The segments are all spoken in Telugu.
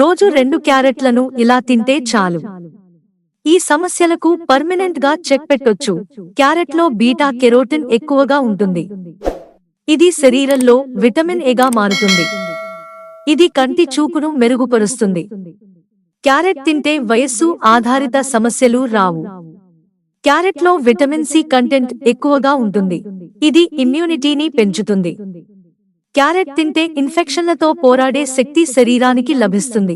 రోజు రెండు క్యారెట్లను ఇలా తింటే చాలు. ఈ సమస్యలకు పర్మనెంట్గా చెక్ పెట్టొచ్చు. క్యారెట్లో బీటా కెరోటిన్ ఎక్కువగా ఉంటుంది. ఇది శరీరంలో విటమిన్ ఎగా మారుతుంది. ఇది కంటి చూపును మెరుగుపరుస్తుంది. క్యారెట్ తింటే వయస్సు ఆధారిత సమస్యలు రావు. క్యారెట్లో విటమిన్ సి కంటెంట్ ఎక్కువగా ఉంటుంది. ఇది ఇమ్యూనిటీని పెంచుతుంది. క్యారెట్ తింటే ఇన్ఫెక్షన్లతో పోరాడే శక్తి శరీరానికి లభిస్తుంది.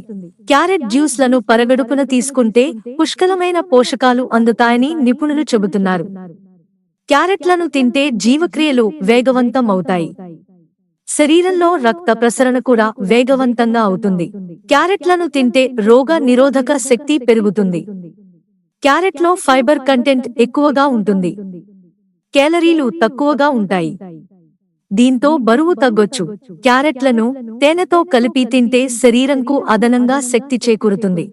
క్యారెట్ జ్యూస్లను పరగడుపున తీసుకుంటే పుష్కలమైన పోషకాలు అందుతాయని నిపుణులు చెబుతున్నారు. క్యారెట్లను తింటే జీవక్రియలు వేగవంతం అవుతాయి శరీరంలో రక్త ప్రసరణ కూడా వేగవంతంగా అవుతుంది. క్యారెట్లను తింటే రోగ నిరోధక శక్తి పెరుగుతుంది. క్యారెట్లో ఫైబర్ కంటెంట్ ఎక్కువగా ఉంటుంది. కేలరీలు తక్కువగా ఉంటాయి. దీంతో బరువు తగ్గొచ్చు. క్యారెట్లను తేనెతో కలిపి తింటే శరీరంకు అదనంగా శక్తి చేకూరుతుంది.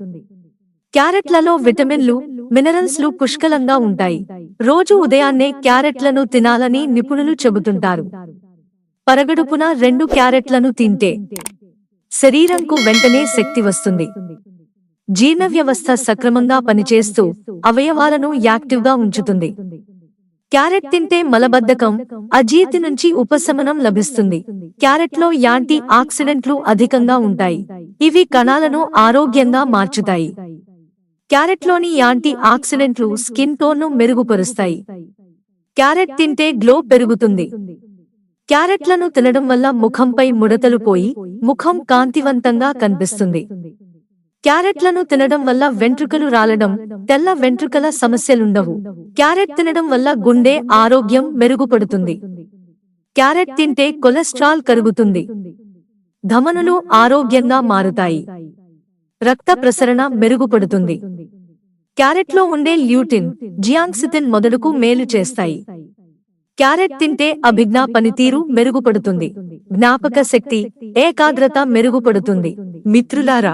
క్యారెట్లలో విటమిన్లు మినరల్స్లు పుష్కలంగా ఉంటాయి. రోజు ఉదయాన్నే క్యారెట్లను తినాలని నిపుణులు చెబుతుంటారు. పరగడుపున రెండు క్యారెట్లను తింటే శరీరంకు వెంటనే శక్తి వస్తుంది. జీర్ణ వ్యవస్థ సక్రమంగా పనిచేస్తూ అవయవాలను యాక్టివ్గా ఉంచుతుంది. క్యారెట్ తింటే మలబద్ధకం అజీర్తి నుంచి ఉపశమనం లభిస్తుంది. క్యారెట్లో యాంటీ ఆక్సిడెంట్లు అధికంగా ఉంటాయి. ఇవి కణాలను ఆరోగ్యంగా మార్చుతాయి. క్యారెట్లోని యాంటీ ఆక్సిడెంట్లు స్కిన్ టోన్ను మెరుగుపరుస్తాయి. క్యారెట్ తింటే గ్లో పెరుగుతుంది. క్యారెట్లను తినడం వల్ల ముఖంపై ముడతలు పోయి ముఖం కాంతివంతంగా కనిపిస్తుంది. క్యారెట్లను తినడం వల్ల వెంట్రుకలు రాలడం తెల్ల వెంట్రుకల సమస్యలుండవు. క్యారెట్ తినడం వల్ల గుండె ఆరోగ్యం మెరుగుపడుతుంది. క్యారెట్ తింటే కొలెస్ట్రాల్ కరుగుతుంది. ధమనులు ఆరోగ్యంగా మారుతాయి. రక్త ప్రసరణ మెరుగుపడుతుంది. క్యారెట్లో ఉండే ల్యూటిన్ జియాంక్సితిన్ మొదలుకు మేలు చేస్తాయి. క్యారెట్ తింటే అభిజ్ఞా పనితీరు మెరుగుపడుతుంది. జ్ఞాపక శక్తి ఏకాగ్రత మెరుగుపడుతుంది. మిత్రులారా